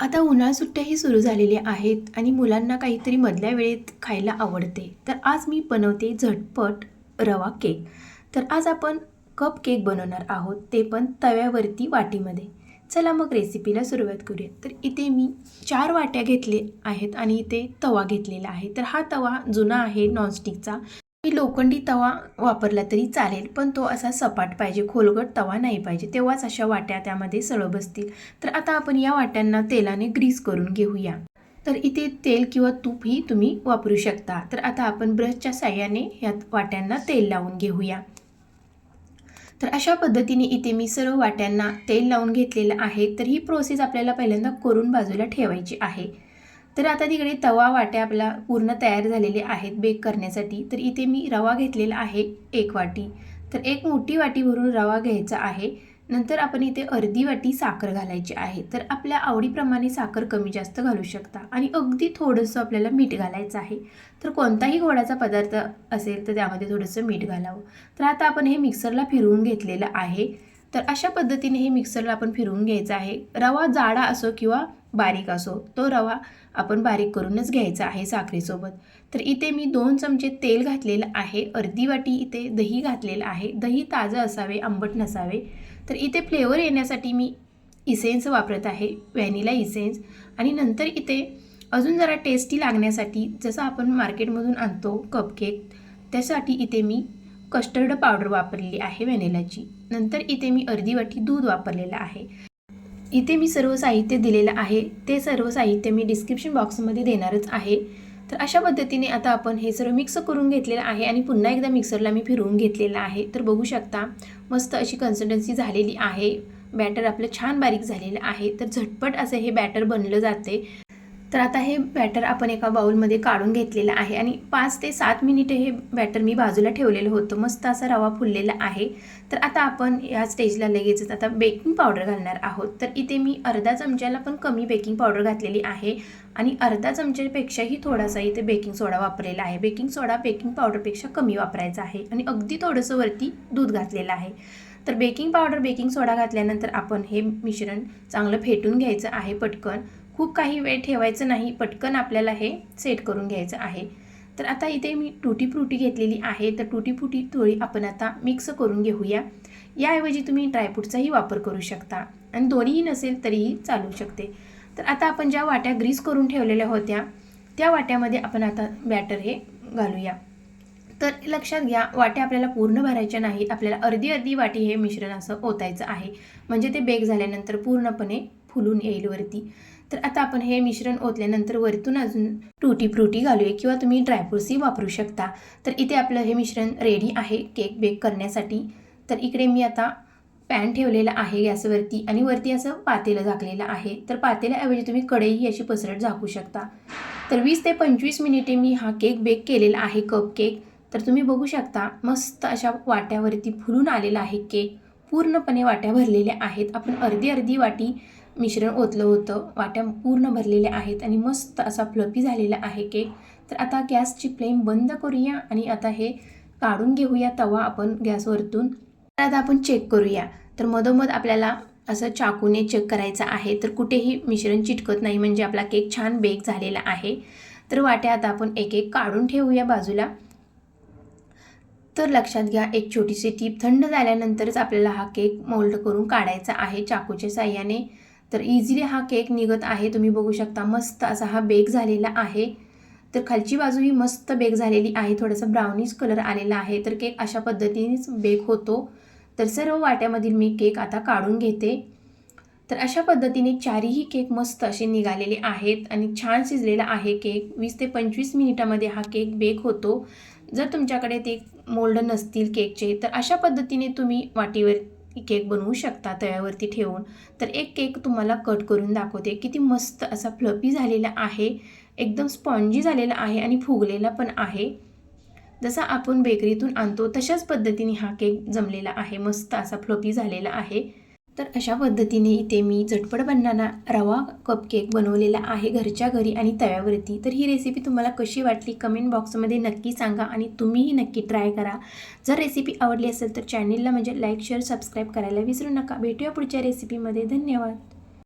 आता उन्हाळा सुट्ट्याही सुरू झालेल्या आहेत आणि मुलांना काहीतरी मधल्या वेळेत खायला आवडते. तर आज मी बनवते झटपट रवा केक. तर आज आपण कप केक बनवणार आहोत ते पण तव्यावरती वाटीमध्ये. चला मग रेसिपीला सुरुवात करूया. तर इथे मी चार वाट्या घेतले आहेत आणि इथे तवा घेतलेला आहे. तर हा तवा जुना आहे नॉनस्टिकचा. की लोखंडी तवा वापरला तरी चालेल पण तो असा सपाट पाहिजे खोलगट तवा नाही पाहिजे तेव्हाच अशा वाट्या त्यामध्ये सळ बसतील. तर आता आपण या वाट्यांना तेलाने ग्रीस करून घेऊया. तर इथे तेल किंवा तूपही तुम्ही वापरू शकता. तर आता आपण ब्रशच्या साह्याने ह्या वाट्यांना तेल लावून घेऊया. तर अशा पद्धतीने इथे मी सर्व वाट्यांना तेल लावून घेतलेलं आहे. तर ही प्रोसेस आपल्याला पहिल्यांदा करून बाजूला ठेवायची आहे. तर आता तिकडे तवा वाट्या आपला पूर्ण तयार झालेले आहेत बेक करण्यासाठी. तर इथे मी रवा घेतलेला आहे एक वाटी. तर एक मोठी वाटी भरून रवा घ्यायचा आहे. नंतर आपण इथे अर्धी वाटी साखर घालायची आहे. तर आपल्या आवडीप्रमाणे साखर कमी जास्त घालू शकता आणि अगदी थोडंसं आपल्याला मीठ घालायचं आहे. तर कोणताही गोडाचा पदार्थ असेल तर त्यामध्ये थोडंसं मीठ घालावं. तर आता आपण हे मिक्सरला फिरवून घेतलेलं आहे. तर अशा पद्धतीने हे मिक्सरला आपण फिरवून घ्यायचं आहे. रवा जाडा असो किंवा बारीक असो तो रवा आपण बारीक करूनच घ्यायचा आहे साखरेसोबत. तर इथे मी दोन चमचे तेल घातलेलं आहे अर्धी वाटी इथे दही घातलेलं आहे. दही ताजं असावे आंबट नसावे. तर इथे फ्लेवर येण्यासाठी मी इसेन्स वापरत आहे व्हॅनिला इसेन्स. आणि नंतर इथे अजून जरा टेस्टी लागण्यासाठी जसं आपण मार्केटमधून आणतो कपकेक त्यासाठी इथे मी कस्टर्ड पावडर वापरलेली आहे व्हॅनिलाची. नंतर इथे मी अर्धी वाटी दूध वापरलेलं आहे. इथे मी सर्व साहित्य दिलेलं आहे. ते सर्व साहित्य मी डिस्क्रिप्शन बॉक्समध्ये देणारच आहे. तर अशा पद्धतीने आता आपण हे सर्व मिक्स करून घेतलेलं आहे आणि पुन्हा एकदा मिक्सरला मी फिरवून घेतलेलं आहे. तर बघू शकता मस्त अशी कन्सिस्टन्सी झालेली आहे. बॅटर आपलं छान बारीक झालेलं आहे. तर झटपट असं हे बॅटर बनलं जाते. तर आता हे बॅटर आपण एका बाउलमध्ये काढून घेतलेलं आहे आणि पाच ते सात मिनिटे हे बॅटर मी बाजूला ठेवलेलं होतं. मस्त असा रवा फुललेला आहे. तर आता आपण या स्टेजला लगेचच आता बेकिंग पावडर घालणार आहोत. तर इथे मी अर्धा चमच्याला पण कमी बेकिंग पावडर घातलेली आहे आणि अर्धा चमच्यापेक्षाही थोडासा इथे बेकिंग सोडा वापरलेला आहे. बेकिंग सोडा बेकिंग पावडरपेक्षा कमी वापरायचा आहे आणि अगदी थोडंसं वरती दूध घातलेलं आहे. तर बेकिंग पावडर बेकिंग सोडा घातल्यानंतर आपण हे मिश्रण चांगलं फेटून घ्यायचं आहे पटकन. खूप काही वेळ ठेवायचं नाही पटकन आपल्याला हे सेट करून घ्यायचं आहे. तर आता इथे मी टुटी फ्रुटी घेतलेली आहे. तर टुटी फ्रुटी थोडी आपण आता मिक्स करून घेऊया. याऐवजी तुम्ही ड्रायफ्रूटचाही वापर करू शकता. आणि दोन्हीही नसेल तरीही चालू शकते. तर आता आपण ज्या वाट्या ग्रीस करून ठेवलेल्या होत्या त्या वाट्यामध्ये आपण आता बॅटर हे घालूया. तर लक्षात घ्या वाट्या आपल्याला पूर्ण भरायच्या नाहीत. आपल्याला अर्धी अर्धी वाटी हे मिश्रण असं ओतायचं आहे. म्हणजे ते बेक झाल्यानंतर पूर्णपणे फुलून येईल वरती. तर आता आपण हे मिश्रण ओतल्यानंतर वरतून अजून टुटी फ्रुटी घालूया किंवा तुम्ही ड्रायफ्रुट्सही वापरू शकता. तर इथे आपलं हे मिश्रण रेडी आहे केक बेक करण्यासाठी. तर इकडे मी आता पॅन ठेवलेला आहे गॅसवरती आणि वरती असं पातेलं झाकलेलं आहे. तर पातेल्याऐवजी तुम्ही कढई अशी पसरट झाकू शकता. तर वीस ते पंचवीस मिनिटे मी हा केक बेक केलेला आहे कप केक तर तुम्ही बघू शकता मस्त अशा वाट्यावरती फुलून आलेला आहे केक. पूर्णपणे वाट्या भरलेल्या आहेत. आपण अर्धी अर्धी वाटी मिश्रण ओतलं होतं. वाट्या पूर्ण भरलेल्या आहेत आणि मस्त असा फ्लफी झालेला आहे केक तर आता गॅसची फ्लेम बंद करूया आणि आता हे काढून घेऊया तवा आपण गॅसवरतून. तर आता आपण चेक करूया. तर मधोमध आपल्याला असं चाकूने चेक करायचं आहे. तर कुठेही मिश्रण चिटकत नाही म्हणजे आपला केक छान बेक झालेला आहे. तर वाट्या आता आपण एक एक काढून ठेवूया बाजूला. तर लक्षात घ्या एक छोटीशी टीप थंड झाल्यानंतरच आपल्याला हा केक मोल्ड करून काढायचा आहे चाकूच्या साह्याने. तर इझिली हा केक निघत आहे. तुम्ही बघू शकता मस्त असा हा बेक झालेला आहे. तर खालची बाजू ही मस्त बेक झालेली आहे. थोडंसं ब्राउनिश कलर आलेला आहे. तर केक अशा पद्धतीनेच बेक होतो. तर सर्व वाट्यामधील मी केक आता काढून घेते. तर अशा पद्धतीने चारही केक मस्त असे निघालेले आहेत आणि छान शिजलेला आहे केक वीस ते पंचवीस मिनिटामध्ये हा केक बेक होतो. जर तुमच्याकडे ते मोल्ड नसतील केकचे तर अशा पद्धतीने तुम्ही वाटीवर केक बनवू शकता तव्यावरती ठेवून. तर एक केक तुम्हाला कट करून दाखवते. किती मस्त असा फ्लपी झालेला आहे. एकदम स्पॉन्जी झालेला आहे आणि फुगलेला पण आहे. जसा आपण बेकरीतून आणतो तशाच पद्धतीने हा केक जमलेला आहे. मस्त असा फ्लपी झालेला आहे. तर अशा पद्धतीने इथे मी झटपट बनणारा रवा कपकेक बनवलेला आहे घरच्या घरी आणि तव्यावरती. तर ही रेसिपी तुम्हाला कशी वाटली? कमेंट बॉक्समध्ये नक्की सांगा आणि तुम्हीही नक्की ट्राय करा. जर रेसिपी आवडली असेल तर चॅनेलला म्हणजे लाईक शेअर सबस्क्राईब करायला विसरू नका. भेटूया पुढच्या रेसिपीमध्ये धन्यवाद.